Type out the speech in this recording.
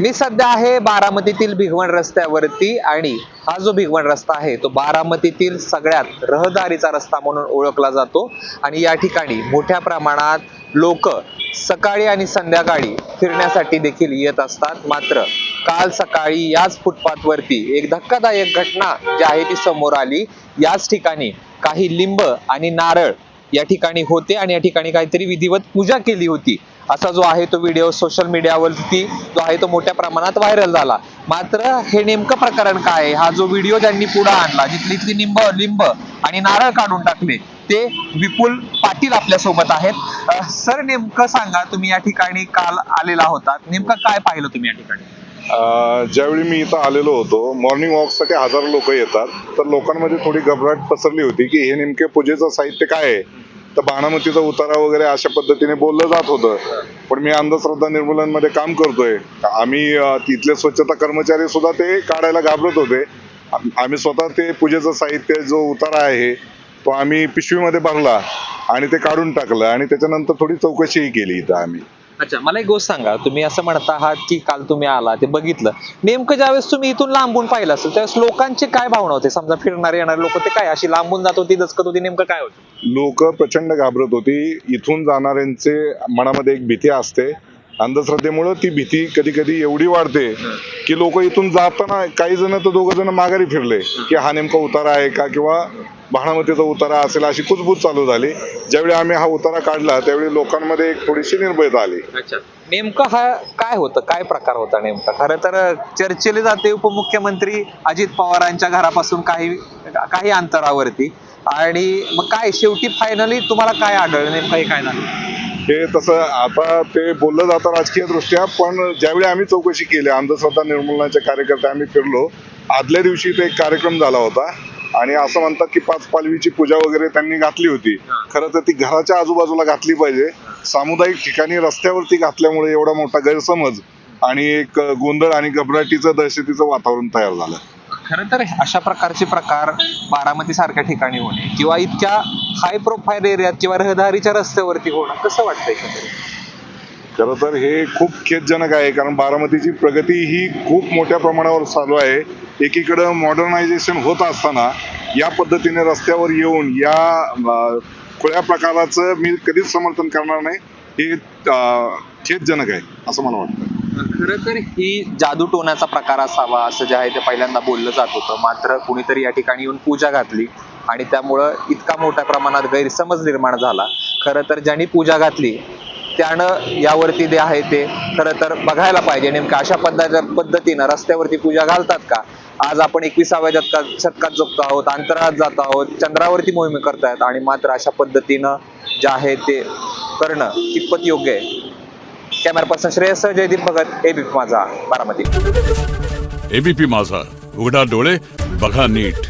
मी सध्या आहे बारामतीतील भिगवण रस्त्यावरती आणि हा जो भिगवण रस्ता आहे तो बारामतीतील सगळ्यात रहदारीचा रस्ता म्हणून ओळखला जातो. आणि या ठिकाणी मोठ्या प्रमाणात लोक सकाळी आणि संध्याकाळी फिरण्यासाठी देखील येत असतात. मात्र काल सकाळी याच फुटपाथवरती एक धक्कादायक घटना जी आहे ती समोर आली. याच ठिकाणी काही लिंब आणि नारळ या ठिकाणी होते आणि या ठिकाणी काहीतरी विधिवत पूजा केली होती. असा जो आहे तो व्हिडिओ सोशल मीडियावरती जो आहे तो मोठ्या प्रमाणात व्हायरल झाला. मात्र हे नेमकं प्रकरण काय आहे? हा जो व्हिडिओ ज्यांनी पुढे आणला जिथली इथली लिंब लिंब आणि नारळ काढून टाकले ते विपुल पाटील आपल्यासोबत आहेत सर नेमकं सांगा तुम्ही या ठिकाणी काल आलेला होता. नेमकं काय पाहिलं तुम्ही या ठिकाणी? ज्यावेळी मी इथं आलेलो होतो मॉर्निंग वॉकसाठी हजारो लोक येतात. तर लोकांमध्ये थोडी घबराट पसरली होती की हे नेमके पूजेचं साहित्य काय आहे? तर बाणामतीचा उतारा वगैरे अशा पद्धतीने बोललं जात होतं. पण मी अंधश्रद्धा निर्मूलनमध्ये काम करतोय. आम्ही तिथले स्वच्छता कर्मचारी सुद्धा ते काढायला घाबरत होते. आम्ही स्वतः ते पूजेचं साहित्य जो उतारा आहे तो आम्ही पिशवीमध्ये भरला आणि ते काढून टाकलं आणि त्याच्यानंतर थोडी चौकशीही केली इथं आम्ही. अच्छा मला एक गोष्ट सांगा. तुम्ही असं म्हणता आहात की काल तुम्ही आला ते बघितलं. नेमकं ज्यावेळेस तुम्ही इथून लांबून पाहिलं असेल त्यावेळेस लोकांची काय भावना होते? समजा फिरणारे येणारे लोक ते काय? अशी लांबून जात होती दचकत होती नेमकं काय होतं? लोक प्रचंड घाबरत होती. इथून जाणाऱ्यांचे मनामध्ये एक भीती असते. अंधश्रद्धेमुळं ती भीती कधी कधी एवढी वाढते की लोक इथून जाताना काही जण तर दोघं जण माघारी फिरले की हा नेमका उतारा आहे का किंवा भाणामतीचा उतारा असेल अशी कुजबूज चालू झाली. ज्यावेळी आम्ही हा उतारा काढला त्यावेळी लोकांमध्ये एक थोडीशी निर्भयता आली. नेमकं हा काय होतं? काय प्रकार होता नेमका? खरं तर चर्चेले जाते उपमुख्यमंत्री अजित पवारांच्या घरापासून काही काही अंतरावरती. आणि मग काय? शेवटी फायनली तुम्हाला काय आढळलं? नेमकं काय झालं? हे तसं आता ते बोललं जातं राजकीय दृष्ट्या पण ज्यावेळी आम्ही चौकशी केली अंधश्रद्धा निर्मूलनाचे कार्यकर्ते आम्ही फिरलो आदल्या दिवशी ते एक कार्यक्रम झाला होता. आणि असं म्हणतात की पाच पालवीची पूजा वगैरे त्यांनी घातली होती. खरं तर ती घराच्या आजूबाजूला घातली पाहिजे. सामुदायिक ठिकाणी रस्त्यावरती घातल्यामुळे एवढा मोठा गैरसमज आणि एक गोंधळ आणि घबराटीचं दहशतीचं वातावरण तयार झालं. खरं तर अशा प्रकारचे प्रकार बारामती सारख्या ठिकाणी होणे किंवा इतक्या हाय प्रोफाईल एरियात किंवा रहदारीच्या रस्त्यावरती होणं कसं वाटतंय खरं तर हे खूप खेदजनक आहे कारण बारामतीची प्रगती ही खूप मोठ्या प्रमाणावर चालू आहे. एकीकडं मॉडर्नायझेशन होत असताना या पद्धतीने रस्त्यावर येऊन या खुळ्या प्रकाराचं मी कधीच समर्थन करणार नाही. हे खेदजनक आहे असं मला वाटतं. खरं तर ही जादू टोनाचा प्रकार असावा असं जे आहे ते पहिल्यांदा बोललं जात होतं. मात्र कुणीतरी या ठिकाणी येऊन पूजा घातली आणि त्यामुळं इतका मोठ्या प्रमाणात गैरसमज निर्माण झाला. खरं तर ज्यांनी पूजा घातली त्यानं यावरती जे आहे ते खरं तर बघायला पाहिजे. नेमकं अशा पद्धती पद्धतीनं रस्त्यावरती पूजा घालतात का? आज आपण एकविसाव्या शतकात शतकात जगतो आहोत अंतराळात जात आहोत चंद्रावरती मोहिमे करतायत आणि मात्र अशा पद्धतीनं जे आहे ते करणं कितपत योग्य आहे? Camera person Shreyas Jaydeep Bhagat ABP Majha Baramati. ABP माझा उघडा डोळे बघा नीट.